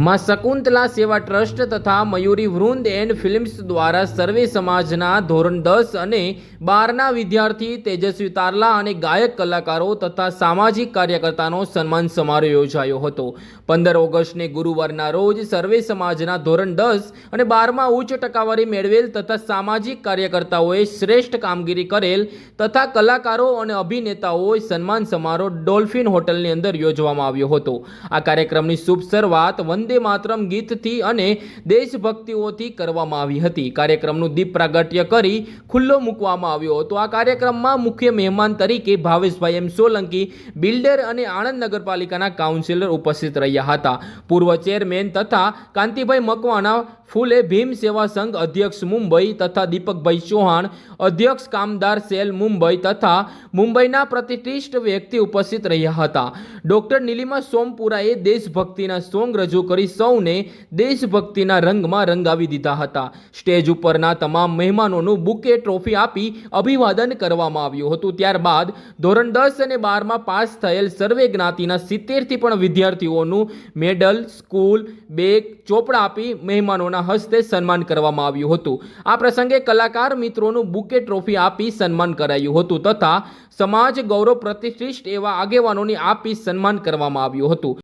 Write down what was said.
માં શકુંતલા સેવા ટ્રસ્ટ તથા મયુરી વૃંદ એન્ડ ફિલ્મ્સ દ્વારા સર્વે સમાજના ધોરણ દસ અને બારના વિદ્યાર્થી તેજસ્વી તારલા અને ગાયક કલાકારો તથા સામાજિક કાર્યકર્તાનો સન્માન સમારોહ યોજાયો હતો. પંદર ઓગસ્ટને ગુરુવારના રોજ સર્વે સમાજના ધોરણ દસ અને બારમાં ઉચ્ચ ટકાવારી મેળવેલ તથા સામાજિક કાર્યકર્તાઓએ શ્રેષ્ઠ કામગીરી કરેલ તથા કલાકારો અને અભિનેતાઓએ સન્માન સમારોહ ડોલ્ફિન હોટલની અંદર યોજવામાં આવ્યો હતો. આ કાર્યક્રમની શુભ શરૂઆત વંદે માતરમ ગીતથી અને દેશભક્તિઓથી કરવામાં આવી હતી. કાર્યક્રમનું દીપ પ્રાગટ્ય કરી ખુલ્લો મૂકવામાં આવ્યો હતો. આ કાર્યક્રમમાં મુખ્ય મહેમાન તરીકે ભાવેશભાઈ એમ સોલંકી, બિલ્ડર અને આણંદ નગરપાલિકાના કાઉન્સિલર ઉપસ્થિત રહ્યા હતા. પૂર્વ ચેરમેન તથા કાંતિભાઈ મકવાણા ફૂલે ભીમ સેવા સંઘ અધ્યક્ષ મુંબઈ તથા દીપકભાઈ ચૌહાણ, અધ્યક્ષ કામદાર સેલ મુંબઈ તથા મુંબઈના પ્રતિષ્ઠિત વ્યક્તિ ઉપસ્થિત રહ્યા હતા. ડોક્ટર નીલિમા સોમપુરાએ દેશભક્તિના સોંગ રજૂ કરી સૌને દેશભક્તિના રંગમાં રંગાવી દીધા હતા. સ્ટેજ ઉપરના તમામ મહેમાનોનું બુકે ટ્રોફી આપી અભિવાદન કરવામાં આવ્યું હતું. ત્યારબાદ ધોરણ દસ અને બારમાં પાસ થયેલ સર્વે જ્ઞાતિના સિત્તેરથી પણ વિદ્યાર્થીઓનું મેડલ, સ્કૂલ, બેગ, ચોપડા આપી મહેમાનોના હસ્તે સન્માન કરવામાં આવ્યું હતું. આ પ્રસંગે કલાકાર મિત્રોનું બુકે ટ્રોફી આપી સન્માન કરાયું હતું તથા સમાજ ગૌરવ પ્રતિષ્ઠિત એવા આગેવાનોની આપી સન્માન કરવામાં આવ્યું હતું.